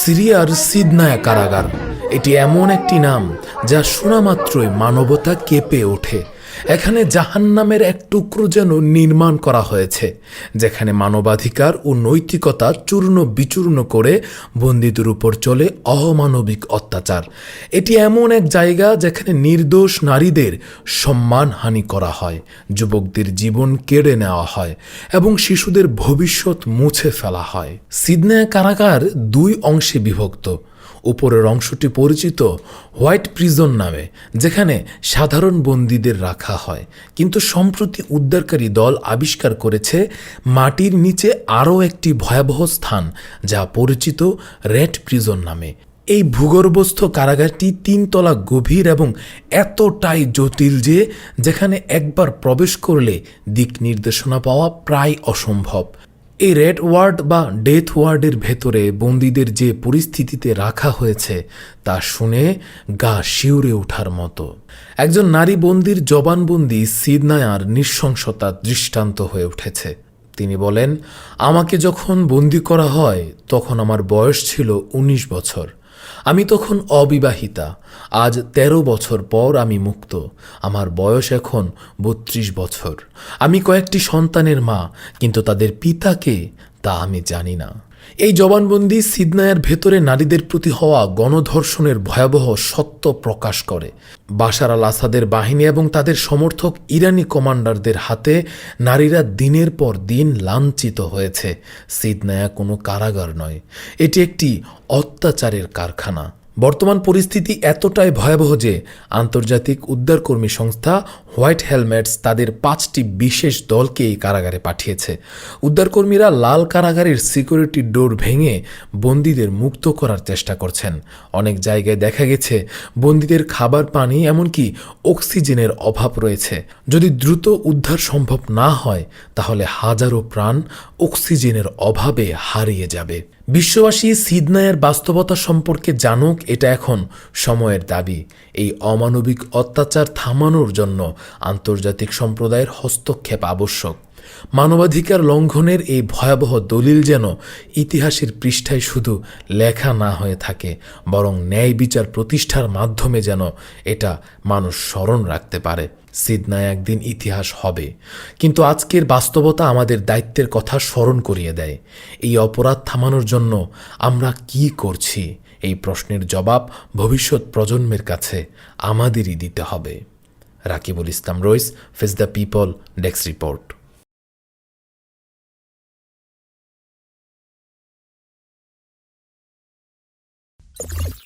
সিরিয়ার সিদনায়া কারাগার। এটি এমন একটি নাম যা শোনা মাত্রই মানবতা কেঁপে ওঠে। এখানে জাহান্নামের এক টুকরো যেন নির্মাণ করা হয়েছে, যেখানে মানবাধিকার ও নৈতিকতা চূর্ণ বিচূর্ণ করে বন্দীদের উপর চলে অমানবিক অত্যাচার। এটি এমন এক জায়গা যেখানে নির্দোষ নারীদের সম্মানহানি করা হয়, যুবকদের জীবন কেড়ে নেওয়া হয় এবং শিশুদের ভবিষ্যৎ মুছে ফেলা হয়। সিডনে কারাগার দুই অংশে বিভক্ত উপরের অংশটি পরিচিত হোয়াইট প্রিজন নামে, যেখানে সাধারণ বন্দীদের রাখা হয়। কিন্তু সম্প্রতি উদ্ধারকারী দল আবিষ্কার করেছে মাটির নিচে আরও একটি ভয়াবহ স্থান, যা পরিচিত রেড প্রিজন নামে। এই ভূগর্ভস্থ কারাগারটি তিনতলা গভীর এবং এতটাই জটিল যে, যেখানে একবার প্রবেশ করলে দিক নির্দেশনা পাওয়া প্রায় অসম্ভব। এই রেড ওয়ার্ড বা ডেথ ওয়ার্ডের ভেতরে বন্দীদের যে পরিস্থিতিতে রাখা হয়েছে তা শুনে গা শিউরে ওঠার মতো। একজন নারী বন্দির জবানবন্দি সিদনায়ার নৃশংসতা দৃষ্টান্ত হয়ে উঠেছে। তিনি বলেন, আমাকে যখন বন্দি করা হয়, তখন আমার বয়স ছিল ১৯ বছর। আমি তখন অবিবাহিতা। আজ ১৩ বছর পর আমি মুক্ত। আমার বয়স এখন বত্রিশ বছর। আমি কয়েকটি সন্তানের মা, কিন্তু তাদের পিতাকে তা আমি জানি না। এই জবানবন্দি সিদনায়ার ভেতরে নারীদের প্রতি হওয়া গণধর্ষণের ভয়াবহ সত্য প্রকাশ করে। বাশার আল আসাদের বাহিনী এবং তাদের সমর্থক ইরানি কমান্ডারদের হাতে নারীরা দিনের পর দিন লাঞ্ছিত হয়েছে। সিদনায়া কোনো কারাগার নয়। এটি একটি অত্যাচারের কারখানা। বর্তমান পরিস্থিতি এতটাই ভয়াবহ যে আন্তর্জাতিক উদ্ধারকর্মী সংস্থা হোয়াইট হেলমেটস তাদের পাঁচটি বিশেষ দলকে এই কারাগারে পাঠিয়েছে। উদ্ধারকর্মীরা লাল কারাগারের সিকিউরিটি ডোর ভেঙে বন্দীদের মুক্ত করার চেষ্টা করছেন। অনেক জায়গায় দেখা গেছে, বন্দীদের খাবার পানি এমনকি অক্সিজেনের অভাব রয়েছে। যদি দ্রুত উদ্ধার সম্ভব না হয়, তাহলে হাজারো প্রাণ অক্সিজেনের অভাবে হারিয়ে যাবে। বিশ্ববাসী সিদনায়ের বাস্তবতা সম্পর্কে জানুক এটা এখন সময়ের দাবি। এই অমানবিক অত্যাচার থামানোর জন্য আন্তর্জাতিক সম্প্রদায়ের হস্তক্ষেপ আবশ্যক। মানবাধিকার লঙ্ঘনের এই ভয়াবহ দলিল যেন ইতিহাসের পৃষ্ঠায় শুধু লেখা না হয়ে থাকে, বরং ন্যায় বিচার প্রতিষ্ঠার মাধ্যমে যেন এটা মানুষ স্মরণ রাখতে পারে। সিদনায় একদিন ইতিহাস হবে। কিন্তু আজকের বাস্তবতা আমাদের দায়িত্বের কথা স্মরণ করিয়ে দেয়। এই অপরাধ থামানোর জন্য আমরা কি করছি? এই প্রশ্নের জবাব ভবিষ্যৎ প্রজন্মের কাছে আমাদেরই দিতে হবে। Rakibul Islam Rais, face the people, desk report. you